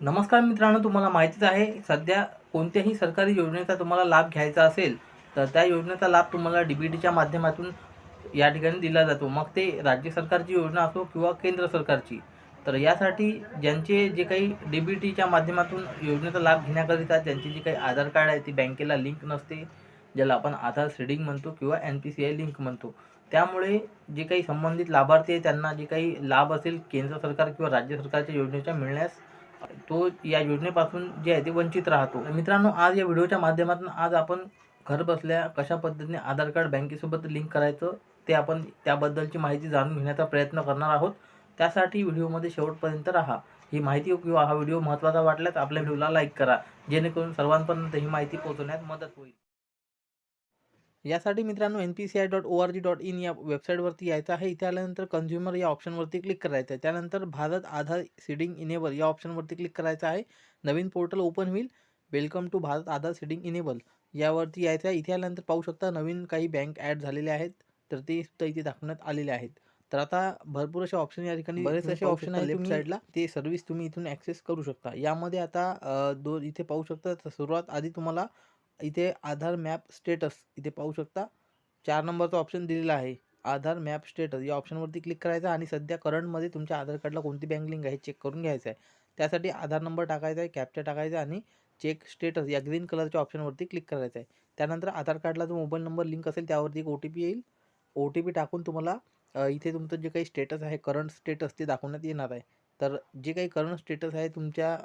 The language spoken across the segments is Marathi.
नमस्कार मित्रांनो तुम्हाला माहितीच आहे सध्या कोणत्याही सरकारी योजनेचा तुम्हाला लाभ घ्यायचा असेल तर त्या योजनेचा लाभ तुम्हाला डी बी टीच्या माध्यमातून या ठिकाणी दिला जातो. मग ते राज्य सरकारची योजना असो किंवा केंद्र सरकारची. तर यासाठी ज्यांचे जे काही डी बी टीच्या माध्यमातून योजनेचा लाभ घेण्याकरिता ज्यांची जी काही आधार कार्ड आहे ती बँकेला लिंक नसते ज्याला आपण आधार सीडिंग म्हणतो किंवा N P C I link म्हणतो. त्यामुळे जे काही संबंधित लाभार्थी आहे त्यांना जे काही लाभ असेल केंद्र सरकार किंवा राज्य सरकारच्या योजनेच्या मिळण्यास तो या योजनेपासून जे आहे ते वंचित राहतो. मित्रांनो आज या व्हिडिओच्या माध्यमातून आज आपण घर बसल्या कशा पद्धतीने आधार कार्ड बँकेसोबत लिंक करायचं ते आपण त्याबद्दलची माहिती जाणून घेण्याचा प्रयत्न करणार आहोत. त्यासाठी व्हिडिओमध्ये शेवटपर्यंत राहा. ही माहिती किंवा हा व्हिडिओ महत्त्वाचा वाटल्यास आपल्या व्हिडिओला लाईक करा. जेणेकरून सर्वांपर्यंत ही माहिती पोहोचवण्यात मदत होईल. यासाठी मित्रांनो N P C I dot O R G dot in या वेबसाईटवरती यायचं आहे. इथे आल्यानंतर कन्झ्युमर या ऑप्शनवरती क्लिक करायचं आहे त्यानंतर भारत आधार सीडिंग इनेबल या ऑप्शनवरती क्लिक करायचं आहे. नवीन पोर्टल ओपन होईल. Welcome to Bharat Aadhaar seeding enable यावरती यायचं आहे. इथे आल्यानंतर पाहू शकता नवीन काही बँक ॲड झालेले आहेत. तर ते सुद्धा इथे दाखवण्यात आलेले आहेत. तर आता भरपूर असे ऑप्शन या ठिकाणी बरेच असे ऑप्शन आहेत लेफ्ट साईडला ते सर्व्हिस तुम्ही इथून ॲक्सेस करू शकता. यामध्ये आता दोन इथे पाहू शकता. सुरुवात आधी तुम्हाला इथे आधार मॅप स्टेटस इथे पाहू शकता. चार नंबरचा ऑप्शन दिलेला आहे. Aadhaar map status. या ऑप्शनवरती क्लिक करायचं आणि सध्या करंटमध्ये तुमच्या आधार कार्डला कोणती बँक लिंक आहे चेक करून घ्यायचं आहे. त्यासाठी आधार नंबर टाकायचा आहे कॅप्चा टाकायचा आहे आणि चेक स्टेटस या ग्रीन कलरच्या ऑप्शनवरती क्लिक करायचं आहे. त्यानंतर आधार कार्डला जो मोबाईल नंबर लिंक असेल त्यावरती एक ओ टी पी येईल. ओ टी पी टाकून तुम्हाला इथे तुमचं जे काही स्टेटस आहे करंट स्टेटस ते दाखवण्यात येणार आहे. तर जे काही करंट स्टेटस आहे तुमच्या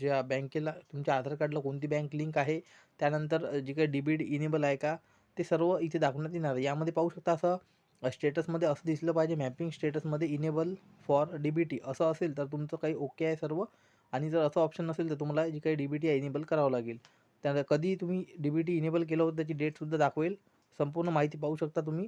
ज्या बँकेला तुमच्या आधार कार्डला कोणती बँक लिंक आहे त्यानंतर जे काही डी बी इनेबल आहे का ते सर्व इथे दाखवण्यात येणार आहे. यामध्ये पाहू शकता असं स्टेटसमध्ये असं दिसलं पाहिजे. Mapping स्टेटसमध्ये enable for D B T असं असेल तर तुमचं काही ओके आहे सर्व. आणि जर असं ऑप्शन नसेल तर तुम्हाला जी काही डी बी टी आहे इनेबल करावं लागेल. त्यानंतर कधी तुम्ही डी बी टी इनेबल केलं होतं त्याची डेटसुद्धा दाखवेल. संपूर्ण माहिती पाहू शकता तुम्ही.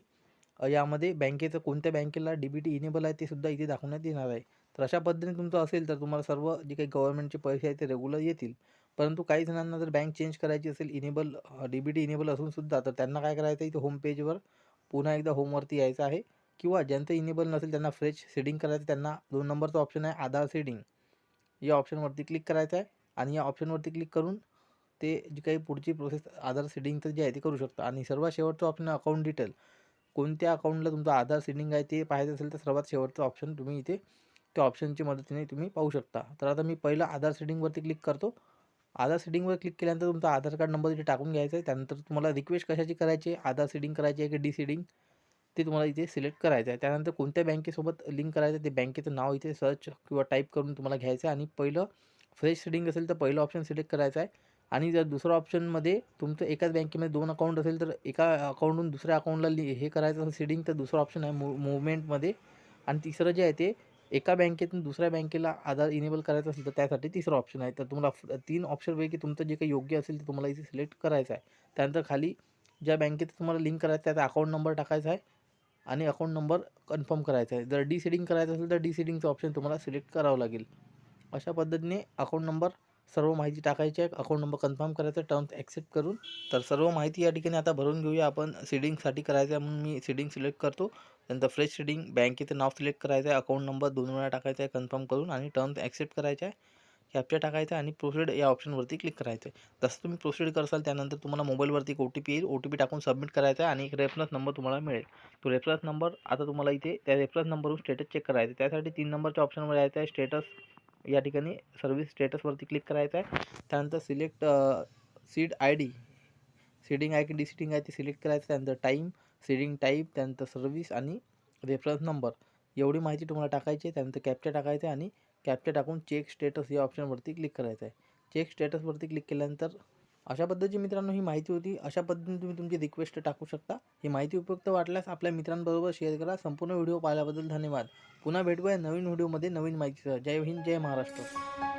यामध्ये बँकेचं कोणत्या बँकेला डी बी टी इनेबल आहे ते सुद्धा इथे दाखवण्यात येणार आहे. तर अशा पद्धतीने तुमचं असेल तर तुम्हाला सर्व जे काही गव्हर्नमेंटचे पैसे आहेत ते रेग्युलर येतील. परंतु काही जणांना जर बँक चेंज करायची असेल enable D B T enable असून सुद्धा तर त्यांना काय करायचं आहे? इथे होम पेजवर पुन्हा एकदा होमवरती यायचं आहे. किंवा ज्यांचं इनेबल नसेल त्यांना फ्रेश सेडिंग करायचं त्यांना दोन नंबरचा ऑप्शन आहे आधार सेडिंग या ऑप्शनवरती क्लिक करायचं आहे. आणि या ऑप्शनवरती क्लिक करून ते जी काही पुढची प्रोसेस आधार सेडिंगचं जे आहे ते करू शकता. आणि सर्वात शेवटचं ऑप्शन अकाउंट डिटेल कोणत्या अकाउंटला तुमचं आधार सेडिंग आहे ते पाहायचं असेल तर सर्वात शेवटचं ऑप्शन तुम्ही इथे त्या ऑप्शनच्या मदतीने तुम्ही पाहू शकता. तर आता मी पहिलं आधार सेटिंगवरती क्लिक करतो. आधार सेटिंगवर क्लिक केल्यानंतर तुमचा आधार कार्ड नंबर इथे टाकून घ्यायचा आहे. त्यानंतर तुम्हाला रिक्वेस्ट कशाची करायची आहे? आधार सेटिंग करायची आहे की डी सेडिंग ते तुम्हाला इथे सिलेक्ट करायचं आहे. त्यानंतर कोणत्या बँकेसोबत लिंक करायचं आहे ते बँकेचं नाव इथे सर्च किंवा टाईप करून तुम्हाला घ्यायचं आहे. आणि पहिलं फ्रेश सेटिंग असेल तर पहिलं ऑप्शन सिलेक्ट करायचं आहे. आणि जर दुसरा ऑप्शनमध्ये तुमचं एकाच बँकेमध्ये दोन अकाउंट असेल तर एका अकाउंटहून दुसऱ्या अकाउंटला लि हे करायचं असेल सेडिंग तर दुसरं ऑप्शन आहे मु मुवमेंटमध्ये आणि तिसरं जे आहे ते एका बँकेतून दुसऱ्या बँकेला आधार इनेबल करायचं असेल तर त्यासाठी तिसरं ऑप्शन आहे. तर तुम्हाला तीन ऑप्शनपैकी तुमचं जे काही योग्य असेल ते तुम्हाला इथे सिलेक्ट करायचं आहे. त्यानंतर खाली ज्या बँकेत तुम्हाला लिंक करायचं आहे त्याचा अकाउंट नंबर टाकायचा आहे आणि अकाउंट नंबर कन्फर्म करायचा आहे. जर डी सीडिंग करायचं असेल तर डी सीडिंगचं ऑप्शन तुम्हाला सिलेक्ट करावं लागेल. अशा पद्धतीने अकाउंट नंबर सर्व माहिती टाकायची आहे. अकाउंट नंबर कन्फर्म करायचा टर्म्स ॲक्सेप्ट करून. तर सर्व माहिती या ठिकाणी आता भरून घेऊया. आपण सीडिंगसाठी करायचं आहे म्हणून मी सीडिंग सिलेक्ट करतो. त्यानंतर फ्रेश सीडिंग बँकेचं नाव सिलेक्ट करायचं आहे अकाउंट नंबर दोन वेळा टाकायचा आहे कन्फर्म करून आणि टर्म्स ॲक्सेप्ट करायचं आहे कॅप्चा टाकायचा आहे आणि प्रोसीड या ऑप्शनवरती क्लिक करायचं आहे जसं तुम्ही प्रोसीड करसाल त्यानंतर तुम्हाला मोबाईलवरती एक ओ टी पी येईल. ओ टी पी टाकून सबमिट करायचा आहे आणि एक रेफरन्स नंबर तुम्हाला मिळेल. तो रेफरन्स नंबर आता तुम्हाला इथे त्या रेफरन्स नंबरवरून स्टेटस चेक करायचं आहे त्यासाठी तीन नंबरच्या ऑप्शनवर यायचं आहे स्टेटस या ठिकाणी सर्व्हिस स्टेटसवरती क्लिक करायचं आहे. त्यानंतर select seed I D seeding आहे की डिसिडिंग आहे ते सिलेक्ट करायचं त्यानंतर टाईम सीडिंग टाईप त्यानंतर सर्व्हिस आणि रेफरन्स नंबर एवढी माहिती तुम्हाला टाकायची आहे. त्यानंतर कॅप्चा टाकायचं आहे आणि कॅप्चा टाकून चेक स्टेटस या ऑप्शनवरती क्लिक करायचं आहे. चेक स्टेटसवरती क्लिक केल्यानंतर अशा पद्धतीची मित्रांनो ही माहिती होती. अशा पद्धतीने तुम्ही तुमची रिक्वेस्ट टाकू शकता. ही माहिती उपयुक्त वाटल्यास आपल्या मित्रांबरोबर शेअर करा. संपूर्ण व्हिडिओ पाहिल्याबद्दल धन्यवाद. पुन्हा भेटूया नवीन व्हिडिओमध्ये नवीन माहितीसह. जय हिंद जय महाराष्ट्र.